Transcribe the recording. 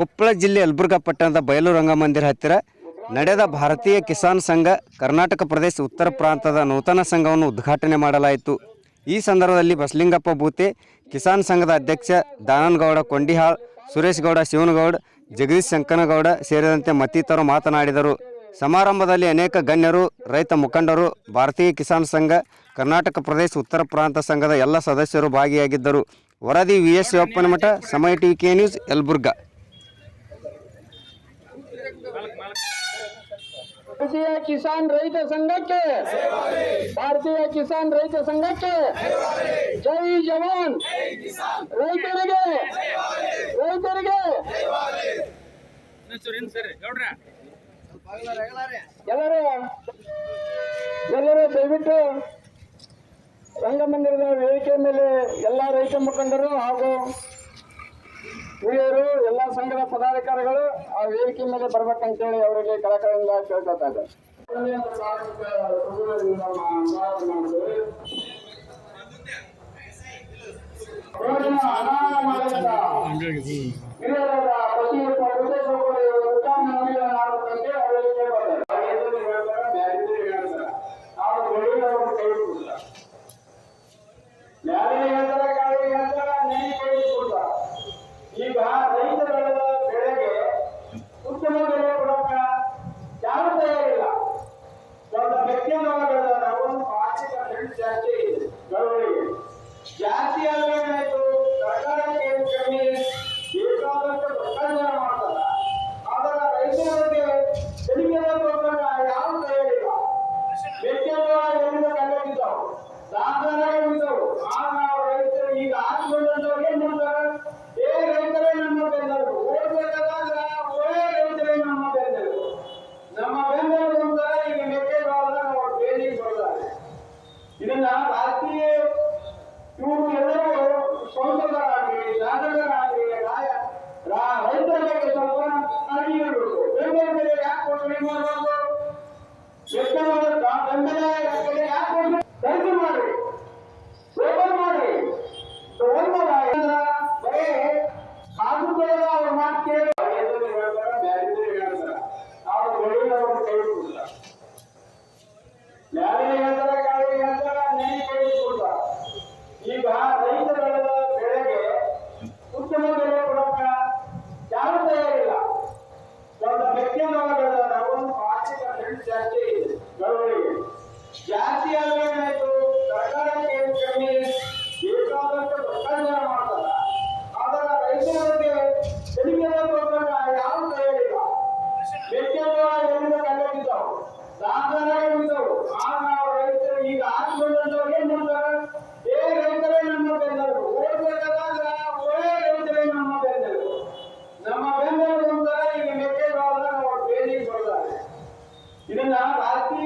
ಕೊಪ್ಪಳ ಜಿಲ್ಲೆ ಯಲಬುರ್ಗಾ ಪಟ್ಟಣದ ಬಯಲು ರಂಗಮಂದಿರ ಹತ್ತಿರ ನಡೆದ ಭಾರತೀಯ ಕಿಸಾನ್ ಸಂಘ ಕರ್ನಾಟಕ ಪ್ರದೇಶ ಉತ್ತರ ಪ್ರಾಂತದ ನೂತನ ಸಂಘವನ್ನು ಉದ್ಘಾಟನೆ ಮಾಡಲಾಯಿತು. ಈ ಸಂದರ್ಭದಲ್ಲಿ ಬಸಲಿಂಗಪ್ಪ ಬೂತೆ, ಕಿಸಾನ್ ಸಂಘದ ಅಧ್ಯಕ್ಷ ದಾನನಗೌಡ ಕೊಂಡಿಹಾಳ್, ಸುರೇಶ್ ಗೌಡ ಶಿವನಗೌಡ, ಜಗದೀಶ್ ಶಂಕನಗೌಡ ಸೇರಿದಂತೆ ಮತ್ತಿತರರು ಮಾತನಾಡಿದರು. ಸಮಾರಂಭದಲ್ಲಿ ಅನೇಕ ಗಣ್ಯರು, ರೈತ ಮುಖಂಡರು, ಭಾರತೀಯ ಕಿಸಾನ್ ಸಂಘ, ಕರ್ನಾಟಕ ಪ್ರದೇಶ ಉತ್ತರ ಪ್ರಾಂತ ಸಂಘದ ಎಲ್ಲ ಸದಸ್ಯರು ಭಾಗಿಯಾಗಿದ್ದರು. ವರದಿ ವಿ ಎಸ್ ಶಿವಪ್ಪನಮಠ ಸಮಯ ಟಿ ಕೆ ನ್ಯೂಸ್, ಯಲಬುರ್ಗಾ. ಭಾರತೀಯ ಕಿಸಾನ್ ರೈತ ಸಂಘಕ್ಕೆ, ಭಾರತೀಯ ಕಿಸಾನ್ ರೈತ ಸಂಘಕ್ಕೆ ಜೈ ಜವಾನ್. ರೈತರಿಗೆ ರೈತರಿಗೆ. ಎಲ್ಲರೂ ಎಲ್ಲರೂ ದಯವಿಟ್ಟು ರಂಗಮಂದಿರದ ವೇದಿಕೆ ಮೇಲೆ ಎಲ್ಲ ರೈತ ಮುಖಂಡರು ಹಾಗೂ ಹಿರಿಯರು ಎಲ್ಲ ಸಂಘದ ಪದಾಧಿಕಾರಿಗಳು ಆ ವೇದಿಕೆ ಮೇಲೆ ಬರ್ಬೇಕಂತೇಳಿ ಅವರಿಗೆ ಕಳಕಳಿಯಿಂದ ಕೇಳ್ಕೊತಾ ಇದ್ದಾರೆ ಹಿರಿಯರಾದ ರೈತರ ಬೆಳೆಗೆ ಉತ್ತಮ ಬೆಲೆ ಕೊಡಕ ಯಾರು ತಯಾರಿಲ್ಲ ಒಂದು ಮೆಕ್ಕೆಜೋಳ ಬೆಳೆದ ಒಂದು ಫಾರ್ಟಿ ಪರ್ಸೆಂಟ್ ಜಾಸ್ತಿ ಇದೆ ಬೆಳವಣಿಗೆ ಜಾಸ್ತಿ ಆದ್ರೆ ಏನಾಯ್ತು ಸರ್ಕಾರಕ್ಕೆ ಏನು ಕಮ್ಮಿ ಬೇಕಾದಷ್ಟು ಭ್ರಷ್ಟಾಚಾರ ಮಾಡ್ತಾರ ಆದ್ರೆ ರೈತರಿಗೆ ತೆರಿಗೆ ಕೊಡ್ಬೇಕ ಯಾರು ತಯಾರಿಲ್ಲ ಮೆಕ್ಕೆಜೋಳ ಎಲ್ಲಿಂದ ಕಂಡಿದ್ದಾವು ದಾಖಲಾಗ ಬಿದ್ದವು ಆಗ ನಾವು ರೈತರು ಈಗ ಆಸ್ಕೊಂಡವ್ರು ಏನ್ ಮಾಡ್ತಾರೆ ಏ ರೈತರೇ ನಮ್ಮ ಬೆಂದರು ಓಡ್ಬೇಕಾದ್ರೆ ಒಳ್ಳೆ ರೈತರೇ ನಮ್ಮ ಬೆಂದರು ನಮ್ಮ ಬೆಂದರು ಅಂತಾರೆ ಈಗ ಮೆಕ್ಕೆಜೋಳದಾಗ ಅವ್ರು ಬೇಲಿಗೆ ಬರ್ತಾರೆ ಇದನ್ನ ರಾಜಕೀಯ ಕಮ್ಮಿ? ಬೇಕಾದಷ್ಟು ಭ್ರಷ್ಟಾಚಾರ ಮಾಡ್ತಾರೆ. ರೈತರಿಗೆ ಕಡಿಮೆ ಗೊಬ್ಬರ ಯಾರು ತಯಾರಿಲ್ಲ ಮೆಕ್ಕೆಜೋಳ ಎಲ್ಲಿಂದ ರೈತರು ಈಗ ಹಾಕಿಕೊಂಡಂತವ್ರು ಏನ್ ಮಾಡ್ತಾರೆ? ಏ ರೈತರೇ ನಮ್ಮ ಬೆಂದರು ಓಡ್ಬೇಕಾದಾಗ ಒಳ್ಳೆ ರೈತರೇ ನಮ್ಮ ಬೆಂದರು ನಮ್ಮ ಬೆಂದರು ಅಂತಾರೆ, ಈಗ ಮೆಕ್ಕೆಜೋಳದ ಬೇಲಿ ಕೊಡ್ತಾರೆ. ಇದನ್ನ ರಾತ್ರಿ